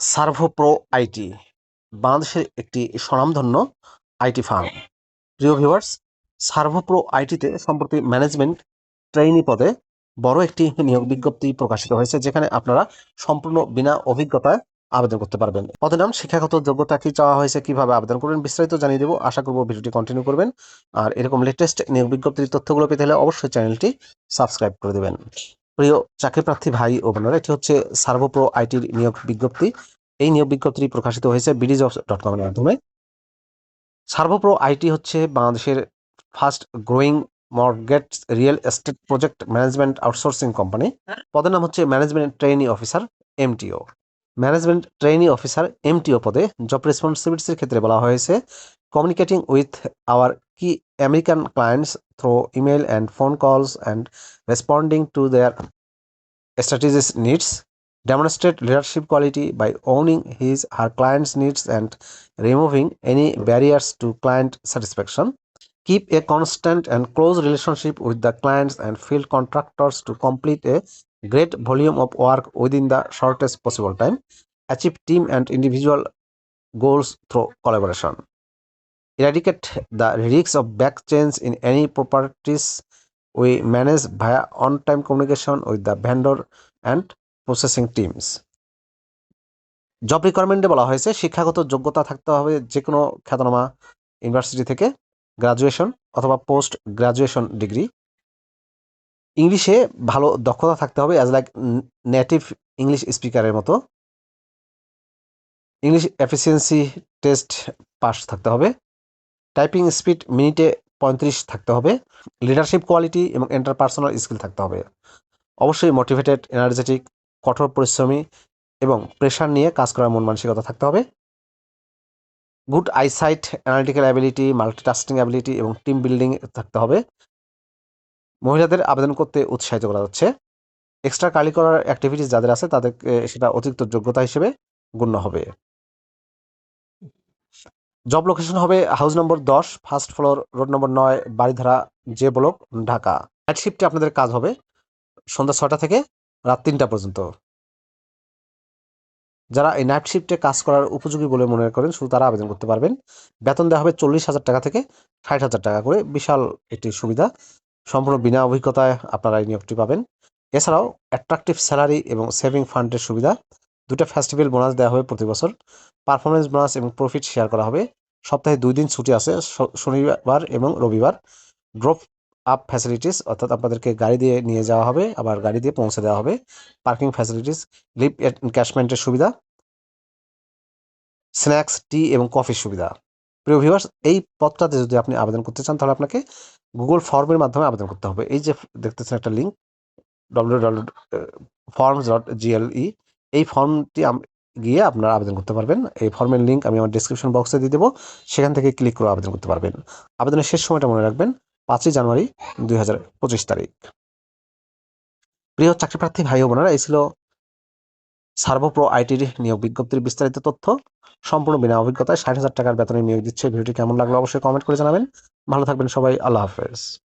Servo pro IT, বাংলাদেশের একটি স্বনামধন্য আইটি ফার্ম। প্রিয় ভিউয়ার্স সার্ভো প্রো আইটিতে সম্প্রতি ম্যানেজমেন্ট ট্রেইনি পদে বড় একটি নিয়োগ বিজ্ঞপ্তি প্রকাশিত হয়েছে, যেখানে আপনারা সম্পূর্ণ বিনা অভিজ্ঞতায় আবেদন করতে পারবেন। পদের নাম, শিক্ষাগত যোগ্যতা কি চাওয়া হয়েছে, কীভাবে আবেদন করবেন, বিস্তারিত জানিয়ে দেবো। আশা করব ভিডিওটি কন্টিনিউ করবেন। আর এরকম লেটেস্ট নিয়োগ বিজ্ঞপ্তির তথ্যগুলো পেতে হলে অবশ্যই চ্যানেলটি সাবস্ক্রাইব করে দেবেন। প্রিয় চাকরি প্রার্থী ভাই ও বোনেরা, এটি হচ্ছে সার্ভোপ্রো আইটির নিয়োগ বিজ্ঞপ্তি। এই নিয়োগ বিজ্ঞপ্তি প্রকাশিত হয়েছে বিডি জবস ডট কমের মাধ্যমে। সার্ভোপ্রো আইটি হচ্ছে বাংলাদেশের first growing mortgage real estate project management outsourcing company. পদের নাম হচ্ছে management trainee officer MTO. Management trainee officer MTO পদে জব রেসপন্সিবিলিটির ক্ষেত্রে বলা হয়েছে। কমিউনিকেটিং উইথ আওয়ার কি American clients through email and phone calls and responding to their strategist needs. Demonstrate leadership quality by owning his her client's needs and removing any barriers to client satisfaction. Keep a constant and close relationship with the clients and field contractors to complete a great volume of work within the shortest possible time. Achieve team and individual goals through collaboration. Eradicate the risks of back change in any properties we manage via on-time communication with the vendor and processing teams job রিকোয়ারমেন্টে বলা হয়েছে, শিক্ষাগত যোগ্যতা থাকতে হবে যে কোনো খ্যাতনামা university থেকে গ্রাজুয়েশন অথবা পোস্ট গ্রাজুয়েশন ডিগ্রি ইংলিশে ভালো দক্ষতা থাকতে হবে অ্যাজ লাইক নেটিভ ইংলিশ স্পিকারের মতো। ইংলিশ এফিসিয়েন্সি টেস্ট পাস থাকতে হবে। টাইপিং স্পিড মিনিটে পঁয়ত্রিশ থাকতে হবে। লিডারশিপ কোয়ালিটি এবং ইন্টারপার্সোনাল স্কিল থাকতে হবে। অবশ্যই মোটিভেটেড, এনার্জেটিক, কঠোর পরিশ্রমী এবং প্রেশার নিয়ে কাজ করার মন মানসিকতা থাকতে হবে। Good eyesight, analytical ability, multitasking ability এবং টিম বিল্ডিং থাকতে হবে। মহিলাদের আবেদন করতে উৎসাহিত করা হচ্ছে। এক্সট্রা কারিকুলার অ্যাক্টিভিটিস যাদের আছে তাদেরকে সেটা অতিরিক্ত যোগ্যতা হিসেবে গণ্য হবে। জব লোকেশন হবে হাউস নম্বর দশ ফার্স্ট ফ্লোর রোড নম্বর নয় Baridhara J block Dhaka. Night শিফটে আপনাদের কাজ হবে সন্ধ্যা ছটা থেকে রাত তিনটা পর্যন্ত। যারা এই নাইট শিফটে কাজ করার উপযোগী বলে মনে করেন, শুধু তারা আবেদন করতে পারবেন। বেতন দেওয়া হবে চল্লিশ হাজার টাকা থেকে ষাট হাজার টাকা করে। বিশাল একটি সুবিধা। সম্পূর্ণ বিনা অভিজ্ঞতায় আপনারা এই নিয়োগটি পাবেন। এছাড়াও অ্যাট্রাকটিভ স্যালারি এবং সেভিং ফান্ডের সুবিধা। দুটো ফেস্টিভ্যাল বোনাস দেওয়া হবে প্রতি বছর। পারফরমেন্স বোনাস এবং প্রফিট শেয়ার করা হবে। সপ্তাহে দুই দিন ছুটি আছে শনিবার এবং রবিবার। ড্রপ আপ ফ্যাসিলিটিস অর্থাৎ আপনাদেরকে গাড়ি দিয়ে নিয়ে যাওয়া হবে, আবার গাড়ি দিয়ে পৌঁছে দেওয়া হবে। পার্কিং ফ্যাসিলিটিস লিভ ক্যাশমেন্টের সুবিধা। স্ন্যাক্স টি এবং কফির সুবিধা। প্রিয় ভিউয়ার্স এই পদটাতে যদি আপনি আবেদন করতে চান, তাহলে আপনাকে গুগল ফর্মের মাধ্যমে আবেদন করতে হবে। এই যে দেখতেছেন একটা link W W forms dot GLE এই ফর্মটি গিয়ে আপনারা আবেদন করতে পারবেন। এই ফর্মের লিঙ্ক আমি আমার ডিসক্রিপশন বক্সে দিয়ে দেবো। সেখান থেকে ক্লিক করে আবেদন করতে পারবেন। আবেদনের শেষ সময়টা মনে রাখবেন, পাঁচই জানুয়ারি দুই হাজার পঁচিশ তারিখ। প্রিয় চাকরিপ্রার্থী ভাই ও বোনেরা, এই ছিল সার্ভোপ্রো আইটির নিয়োগ বিজ্ঞপ্তির বিস্তারিত তথ্য। সম্পূর্ণ বিনা অভিজ্ঞতায় ষাট হাজার টাকার বেতনে নিয়োগ দিচ্ছে। ভিডিওটি কেমন লাগল অবশ্যই কমেন্ট করে জানাবেন। ভালো থাকবেন সবাই। আল্লাহ হাফেজ।